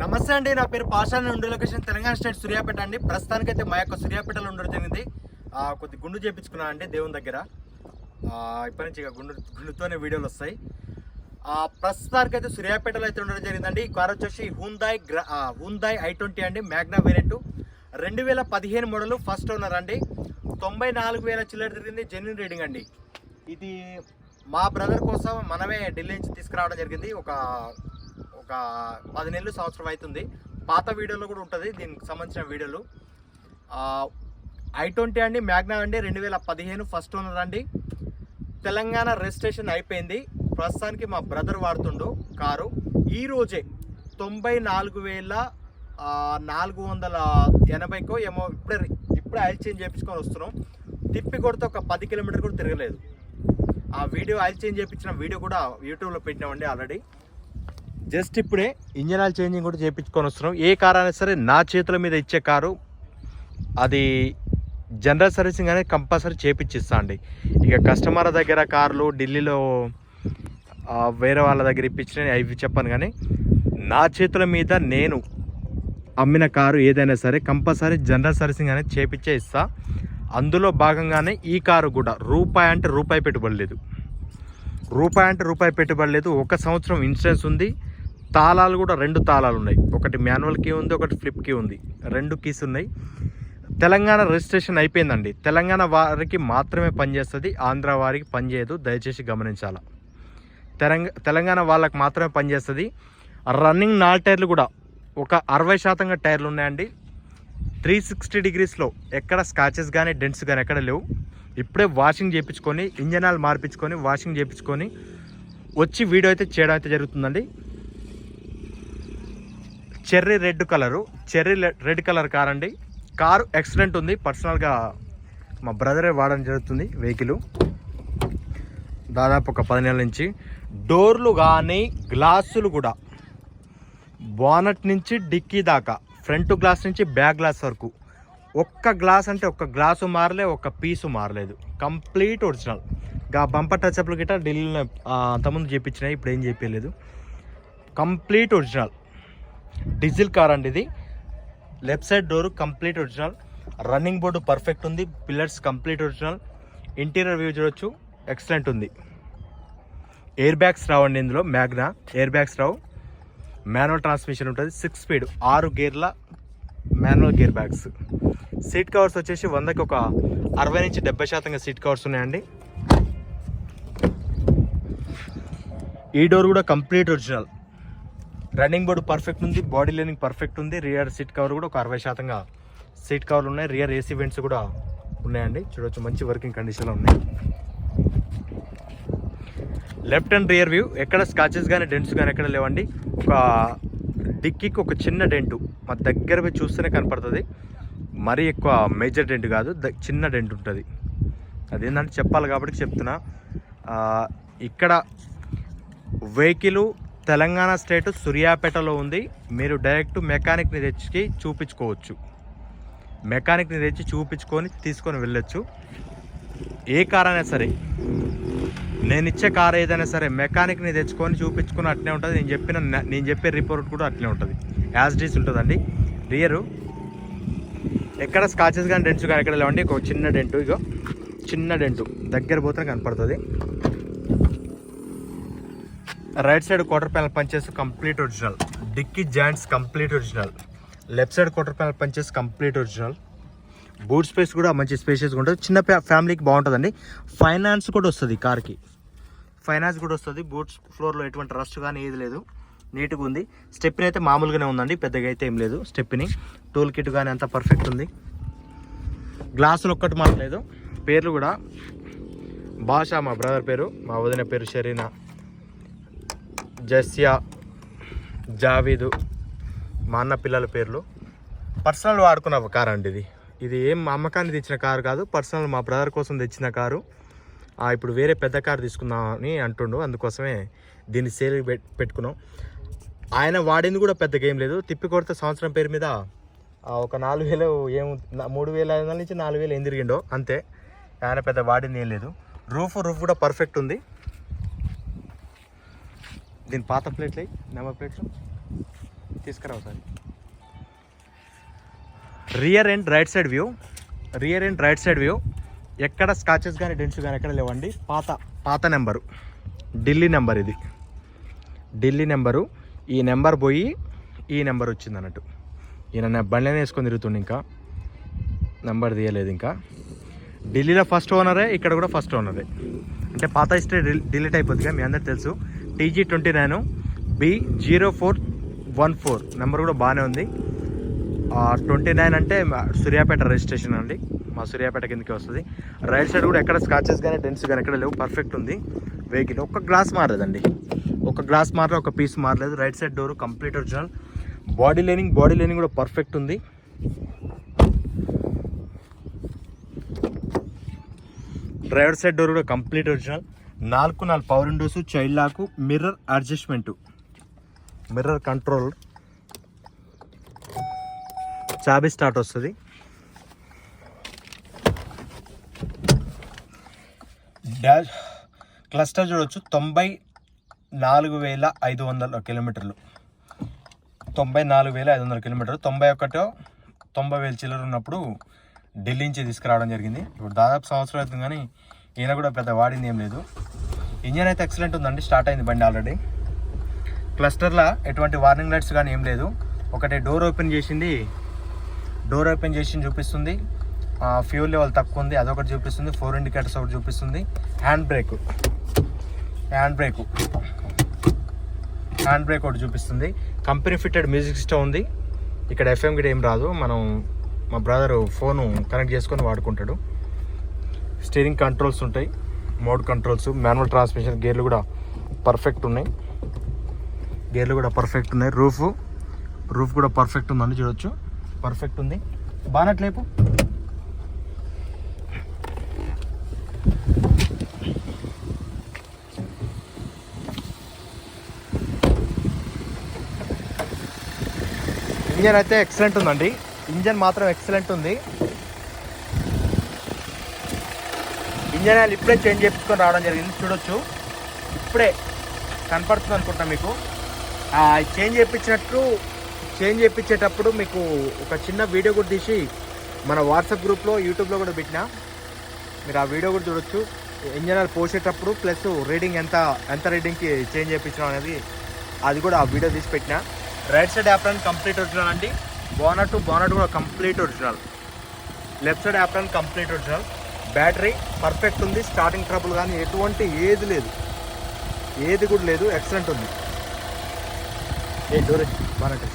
నమస్తే అండి నా పేరు పాషాని ఉండే లొకేషన్ తెలంగాణ స్టేట్ సూర్యాపేట అండి. ప్రస్తుతానికి అయితే మా యొక్క సూర్యాపేటలో ఉండడం జరిగింది. కొద్ది గుండు చేపించుకున్నాను అండి దేవుని దగ్గర. ఇప్పటి నుంచి ఇక గుండు గుండుతోనే వీడియోలు వస్తాయి. ప్రస్తుతానికి అయితే సూర్యాపేటలో అయితే ఉండడం జరిగిందండి. ఈ కార్ వచ్చేసి హుందాయ్ గ్రా హుందాయ్ ఐ ట్వంటీ అండి మ్యాగ్నా వేరియంట్ రెండు వేల పదిహేను మోడల్ ఫస్ట్ ఓనర్ అండి. తొంభై నాలుగు వేల చిల్లర తిరిగింది జెన్యున్ రీడింగ్ అండి. ఇది మా బ్రదర్ కోసం మనమే ఢిల్లీ నుంచి తీసుకురావడం జరిగింది. ఒక ఒక పది నెలలు సంవత్సరం అవుతుంది. పాత వీడియోలో కూడా ఉంటుంది దీనికి సంబంధించిన వీడియోలు. ఐ ట్వంటీ అండి మ్యాగ్నా అండి రెండు వేల పదిహేను ఫస్ట్ ఓనర్ అండి. తెలంగాణ రిజిస్ట్రేషన్ అయిపోయింది. ప్రస్తుతానికి మా బ్రదర్ వాడుతుండు కారు. ఈరోజే తొంభై నాలుగు వేల నాలుగు వందల ఎనభైకో ఏమో ఇప్పుడే ఇప్పుడే ఆయిల్ చేంజ్ చేయించుకొని వస్తున్నాం. తిప్పి కొడితే ఒక పది కిలోమీటర్ కూడా తిరగలేదు. ఆ వీడియో ఆయిల్ చేంజ్ చేయించిన వీడియో కూడా యూట్యూబ్లో పెట్టినామండి ఆల్రెడీ. జస్ట్ ఇప్పుడే ఇంజన్ ఆయిల్ చేంజింగ్ కూడా చేయించుకొని వస్తున్నాం. ఏ కార్ అయినా సరే నా చేతుల మీద ఇచ్చే కారు అది జనరల్ సర్వీసింగ్ అనేది కంపల్సరీ చేపించిస్తా అండి. ఇక కస్టమర్ దగ్గర కార్లు ఢిల్లీలో వేరే వాళ్ళ దగ్గర ఇప్పించిన అవి చెప్పాను కానీ నా చేతుల మీద నేను అమ్మిన కారు ఏదైనా సరే కంపల్సరీ జనరల్ సర్వీసింగ్ అనేది చేపించే ఇస్తా. అందులో భాగంగానే ఈ కారు కూడా రూపాయి అంటే రూపాయి పెట్టుబడి లేదు. రూపాయి అంటే రూపాయి పెట్టుబడి లేదు. ఒక సంవత్సరం ఇన్సూరెన్స్ ఉంది. తాళాలు కూడా రెండు తాళాలు ఉన్నాయి. ఒకటి మాన్యువల్ కీ ఉంది ఒకటి ఫ్లిప్ కీ ఉంది. రెండు కీస్ ఉన్నాయి. తెలంగాణ రిజిస్ట్రేషన్ అయిపోయిందండి. తెలంగాణ వారికి మాత్రమే పనిచేస్తుంది ఆంధ్ర వారికి పనిచేయదు దయచేసి గమనించాల. తెలంగ తెలంగాణ వాళ్ళకి మాత్రమే పనిచేస్తుంది. రన్నింగ్ నాల్ టైర్లు కూడా ఒక అరవై శాతంగా టైర్లు ఉన్నాయండి. త్రీ సిక్స్టీ డిగ్రీస్లో ఎక్కడ స్కాచెస్ కానీ డెంట్స్ కానీ ఎక్కడ లేవు. ఇప్పుడే వాషింగ్ చేయించుకొని ఇంజన్ ఆయిల్ మార్పించుకొని వాషింగ్ చేయించుకొని వచ్చి వీడియో అయితే చేయడం అయితే జరుగుతుందండి. Cherry red colour. Cherry red colour car అండి కారు ఎక్సలెంట్ ఉంది. పర్సనల్గా మా బ్రదరే వాడడం జరుగుతుంది వెహికల్. దాదాపు ఒక పది నెలల నుంచి డోర్లు కానీ గ్లాసులు కూడా బానట్ నుంచి డిక్కీ దాకా ఫ్రంట్ గ్లాస్ నుంచి బ్యాక్ గ్లాస్ వరకు ఒక్క గ్లాస్ అంటే ఒక్క గ్లాసు మారలే ఒక్క పీసు మారలేదు. Complete original. గా బంపర్ టచ్అప్లు గిట్ట ఢిల్లీలో అంతకుముందు చేయించినాయి ఇప్పుడు ఏం చెప్పలేదు కంప్లీట్ ఒరిజినల్. డీజిల్ కార్ అండి ఇది. Left side door complete original. Running board perfect ఉంది. Pillars complete original. Interior view చూడొచ్చు. ఎక్సలెంట్ ఉంది. ఎయిర్ బ్యాగ్స్ రావండి ఇందులో. మ్యాగ్నా. ఎయిర్ బ్యాగ్స్ రావు. మాన్యువల్ ట్రాన్స్మిషన్ ఉంటుంది. Six speed. ఆరు గేర్ల manual gear bags. Seat covers వచ్చేసి వందకి ఒక అరవై నుంచి డెబ్బై శాతంగా సీట్ కవర్స్ ఉన్నాయండి. ఈ డోర్ కూడా complete original. Running board perfect ఉంది బాడీ లైనింగ్ పర్ఫెక్ట్ ఉంది. రియర్ సీట్ కవర్ కూడా ఒక అరవై శాతంగా సీట్ కవర్లు ఉన్నాయి. రియర్ ఏసీ వెంట్స్ కూడా ఉన్నాయండి. చూడొచ్చు మంచి వర్కింగ్ కండిషన్లో ఉన్నాయి. లెఫ్ట్ అండ్ రియర్ వ్యూ ఎక్కడ స్కాచెస్ కానీ డెంట్స్ కానీ ఎక్కడ లేవండి. ఒక డిక్కీకి ఒక చిన్న డెంటు మా దగ్గర చూస్తేనే కనపడుతుంది. మరీ ఎక్కువ మేజర్ డెంట్ కాదు ద- చిన్న డెంట్ ఉంటుంది. అదేంటంటే చెప్పాలి కాబట్టి చెప్తున్నా. ఇక్కడ వెహికల్ తెలంగాణ స్టేట్ సూర్యాపేటలో ఉంది. మీరు డైరెక్ట్ మెకానిక్ని తెచ్చి చూపించుకోవచ్చు. మెకానిక్ని తెచ్చి చూపించుకొని తీసుకొని వెళ్ళొచ్చు. ఏ కార్ అయినా సరే నేను ఇచ్చే కార్ ఏదైనా సరే మెకానిక్ని తెచ్చుకొని చూపించుకొని అట్లే ఉంటుంది. నేను చెప్పిన నేను చెప్పే రిపోర్ట్ కూడా అట్లే ఉంటుంది. యాజ్ డీస్ ఉంటుందండి. రియరు ఎక్కడ స్కాచెస్ కానీ డెంట్స్ కానీ ఎక్కడ లేవండి. ఒక చిన్న డెంటు ఇగో. చిన్న డెంటు దగ్గర పోతే కనపడుతుంది. Right side quarter panel పంచేసి complete original. Dickey joints complete original. Left side quarter panel పంచేసి complete original. Boot space కూడా మంచి స్పేషియస్గా ఉంటుంది. చిన్న ఫ్యామిలీకి బాగుంటుందండి. ఫైనాన్స్ కూడా వస్తుంది కార్కి. ఫైనాన్స్ కూడా వస్తుంది. బూట్స్ ఫ్లోర్లో ఎటువంటి రస్ట్ కానీ ఏది లేదు. నీట్గా ఉంది. స్టెప్ని అయితే మామూలుగానే ఉందండి. పెద్దగా అయితే ఏం లేదు స్టెప్ని. టూల్ కిట్ కానీ అంత పర్ఫెక్ట్ ఉంది. గ్లాసులు ఒక్కటి మారలేదు పేర్లు కూడా భాష మా బ్రదర్ పేరు మా వదిన పేరు షరీనా. జస్యా జావీదు మా అన్న పిల్లల పేర్లు. పర్సనల్ వాడుకున్న కార్ అండి ఇది. ఇది ఏం అమ్మకానికి తెచ్చిన కారు కాదు పర్సనల్ మా బ్రదర్ కోసం తెచ్చిన కారు. ఇప్పుడు వేరే పెద్ద కారు తీసుకుందామని అంటుండు అందుకోసమే దీన్ని సేల్ పెట్టుకున్నాం. ఆయన వాడింది కూడా పెద్దగా ఏం లేదు. తిప్పి కొడితే సంవత్సరం పేరు మీద ఒక నాలుగు వేలు ఏం మూడు వేల ఐదు వందల నుంచి నాలుగు వేలు ఏం తిరిగిండో అంతే. ఆయన పెద్ద వాడింది ఏం లేదు. రూఫ్ రూఫ్ కూడా పర్ఫెక్ట్ ఉంది. దీని పాత ప్లేట్లు నెంబర్ ప్లేట్లు తీసుకురావు sir. Rear and right side view rear and right side view. ఎక్కడ స్కాచెస్ కానీ డెంట్స్ కానీ ఎక్కడ లేవండి. పాత పాత నెంబరు ఢిల్లీ నెంబర్ ఇది. ఢిల్లీ నెంబరు ఈ నెంబర్ పోయి ఈ నెంబర్ వచ్చింది అన్నట్టు. ఈయన బండినే బండిలోనే వేసుకొని తిరుగుతుండే ఇంకా. నెంబర్ తీయలేదు ఇంకా. ఢిల్లీలో ఫస్ట్ ఓనరే ఇక్కడ కూడా ఫస్ట్ ఓనరే. అంటే పాత హిస్టరీ డిలీట్ అయిపోతుందిగా మీ అందరికి తెలుసు. TG twenty nine. B zero four one four. Number కూడా బాగానే ఉంది. ట్వంటీ నైన్ అంటే మా సూర్యాపేట రిజిస్ట్రేషన్ అండి. మా సూర్యాపేట కిందకి వస్తుంది. రైట్ సైడ్ కూడా ఎక్కడ స్కాచెస్ కానీ డెన్స్ కానీ ఎక్కడ లేవు. పర్ఫెక్ట్ ఉంది. వెహికల్ ఒక్క గ్లాస్ మారలేదండి. ఒక గ్లాస్ మారలేదు ఒక పీస్ మారలేదు. Right side door complete original. Body lining body lining కూడా పర్ఫెక్ట్ ఉంది. డ్రైవర్ సైడ్ డోర్ కూడా కంప్లీట్ ఒరిజినల్. నాలుగు నాలుగు power windows child lock mirror adjustment mirror control చాబీ start వస్తుంది. డాష్ క్లస్టర్ చూడొచ్చు. తొంభై నాలుగు వేల ఐదు వందల కిలోమీటర్లు. తొంభై నాలుగు వేల ఐదు వందల కిలోమీటర్లు. తొంభై ఒకటో తొంభై వేల చిల్లర ఉన్నప్పుడు ఢిల్లీ నుంచి తీసుకురావడం జరిగింది. ఇప్పుడు దాదాపు సంవత్సరం అవుతుంది కానీ ఈయన కూడా పెద్ద వాడింది ఏం లేదు. ఇంజన్ అయితే ఎక్సలెంట్ ఉందండి స్టార్ట్ అయింది బండి ఆల్రెడీ క్లస్టర్లో ఎటువంటి వార్నింగ్ లైట్స్ కానీ ఏం లేదు. ఒకటి డోర్ ఓపెన్ చేసింది. డోర్ ఓపెన్ చేసి చూపిస్తుంది. ఫ్యూల్ లెవెల్ తక్కువ ఉంది అదొకటి చూపిస్తుంది. ఫోర్ ఇండికేటర్స్ ఒకటి చూపిస్తుంది. Hand brake hand brake hand brake ఒకటి చూపిస్తుంది. కంపెనీ ఫిట్టెడ్ మ్యూజిక్ సిస్టమ్ ఉంది. ఇక్కడ ఎఫ్ఎం గిట్ ఏం రాదు. మనం మా బ్రదర్ ఫోను కనెక్ట్ చేసుకొని వాడుకుంటాడు. స్టీరింగ్ కంట్రోల్స్ ఉంటాయి మోడ్ కంట్రోల్స్ మాన్యువల్ ట్రాన్స్మిషన్ గేర్లు కూడా పర్ఫెక్ట్ ఉన్నాయి. గేర్లు కూడా పర్ఫెక్ట్ ఉన్నాయి. రూఫ్ రూఫ్ కూడా పర్ఫెక్ట్ ఉందండి చూడొచ్చు. పర్ఫెక్ట్ ఉంది. బానట్ లేపు. ఇంజన్ అయితే ఎక్సలెంట్ ఉందండి. ఇంజన్ మాత్రం ఎక్సలెంట్ ఉంది. ఇంజన్ ఆయిల్ ఇప్పుడే చేంజ్ చేయించుకొని రావడం జరిగింది. చూడొచ్చు. ఇప్పుడే కనపడుతుంది అనుకుంటా మీకు. ఆ చేంజ్ చేయించినట్టు చేంజ్ చేయించేటప్పుడు మీకు ఒక చిన్న వీడియో కూడా తీసి మన వాట్సాప్ గ్రూప్లో యూట్యూబ్లో కూడా పెట్టిన. మీరు ఆ వీడియో కూడా చూడొచ్చు. ఇంజన్ ఆయిల్ పోసేటప్పుడు ప్లస్ రీడింగ్ ఎంత ఎంత రీడింగ్కి చేంజ్ చేయించడం అనేది అది కూడా ఆ వీడియో తీసి పెట్టిన. Right side apron complete original అండి. బోనట్ బోనట్ కూడా complete original. Left side apron complete original. Battery perfect ఉంది స్టార్టింగ్ ట్రబుల్ కానీ ఎటువంటి ఏది లేదు. ఏది కూడా లేదు ఎక్సలెంట్ ఉంది. ఏ డోర్ బానట్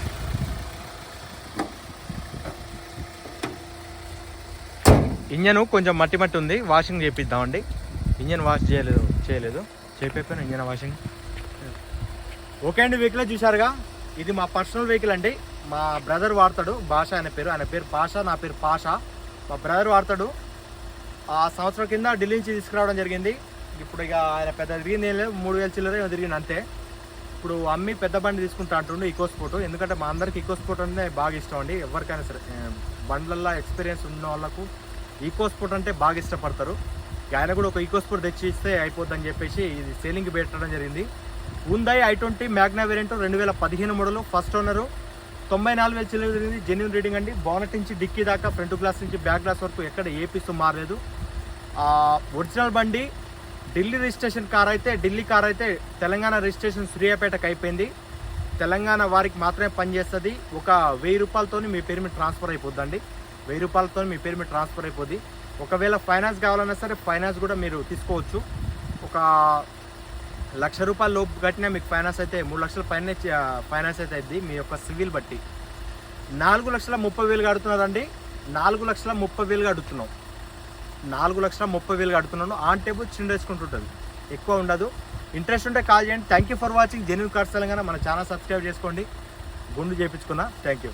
ఇంజన్ కొంచెం మట్టి మట్టి ఉంది వాషింగ్ చేపిద్దామండి. ఇంజన్ వాష్ చేయలేదు చేయలేదు. చేపేపాను ఇంజన్ వాషింగ్ ఓకే అండి వెహికల్ చూసారుగా ఇది మా పర్సనల్ వెహికల్ అండి. మా బ్రదర్ వాడతాడు భాష అనే పేరు. ఆయన పేరు భాష నా పేరు పాష. మా బ్రదర్ వాడతాడు. ఆ సంవత్సరం కింద ఢిల్లీ నుంచి తీసుకురావడం జరిగింది. ఇప్పుడు ఇక ఆయన పెద్ద తిరిగింది ఏం లేదు మూడు వేల చిల్లర తిరిగింది అంతే. ఇప్పుడు అమ్మి పెద్ద బండి తీసుకుంటా అంటుండు ఈకో స్పోర్ట్ ఎందుకంటే మా అందరికి ఈకో స్పోర్ట్ అంటే బాగా ఇష్టం అండి. ఎవరికైనా సరే బండ్లల్లో ఎక్స్పీరియన్స్ ఉన్న వాళ్ళకు ఈకో స్పోర్ట్ అంటే బాగా ఇష్టపడతారు. ఆయన కూడా ఒక ఈకో స్పోర్ట్ తెచ్చి ఇస్తే అయిపోద్దని చెప్పేసి ఇది సేలింగ్ పెట్టడం జరిగింది. Hyundai i twenty Magna variant రెండు వేల పదిహేను మోడలు ఫస్ట్ ఓనరు తొంభై నాలుగు వేల చిల్లర తిరిగింది. జెన్యున్ రీడింగ్ అండి. బానట్ నుంచి డిక్కీ దాకా ఫ్రంట్ గ్లాస్ నుంచి బ్యాక్ గ్లాస్ వరకు ఎక్కడ ఏ మారలేదు. ఒరిజినల్ బండి ఢిల్లీ రిజిస్ట్రేషన్ కార్ అయితే ఢిల్లీ కార్ అయితే తెలంగాణ రిజిస్ట్రేషన్ సూర్యాపేటకు అయిపోయింది. తెలంగాణ వారికి మాత్రమే పనిచేస్తుంది ఒక వెయ్యి రూపాయలతో మీ పేరు మీద ట్రాన్స్ఫర్ అయిపోద్దండి. వెయ్యి రూపాయలతో మీ పేరు మీద ట్రాన్స్ఫర్ అయిపోద్ది. ఒకవేళ ఫైనాన్స్ కావాలన్నా సరే ఫైనాన్స్ కూడా మీరు తీసుకోవచ్చు. ఒక లక్ష రూపాయల లోపు కట్టినా మీకు ఫైనాన్స్ అయితే మూడు లక్షల పైన ఫైనాన్స్ అయితే అయింది మీ యొక్క సివిల్ బట్టి. నాలుగు లక్షల ముప్పై వేలు కడుతున్నదండి. నాలుగు లక్షల ముప్పై వేలు కడుతున్నాం. నాలుగు లక్షల ముప్పై వేలు కడుతున్నాను ఆన్ టేబుల్ చిన్న వేసుకుంటుంటుంది ఎక్కువ ఉండదు. ఇంట్రెస్ట్ ఉంటే కాల్ చేయండి. Thank you for watching Genu cars Telangana మన ఛానల్ సబ్స్క్రైబ్ చేసుకోండి. గుండు చేయించుకున్నా థ్యాంక్ యూ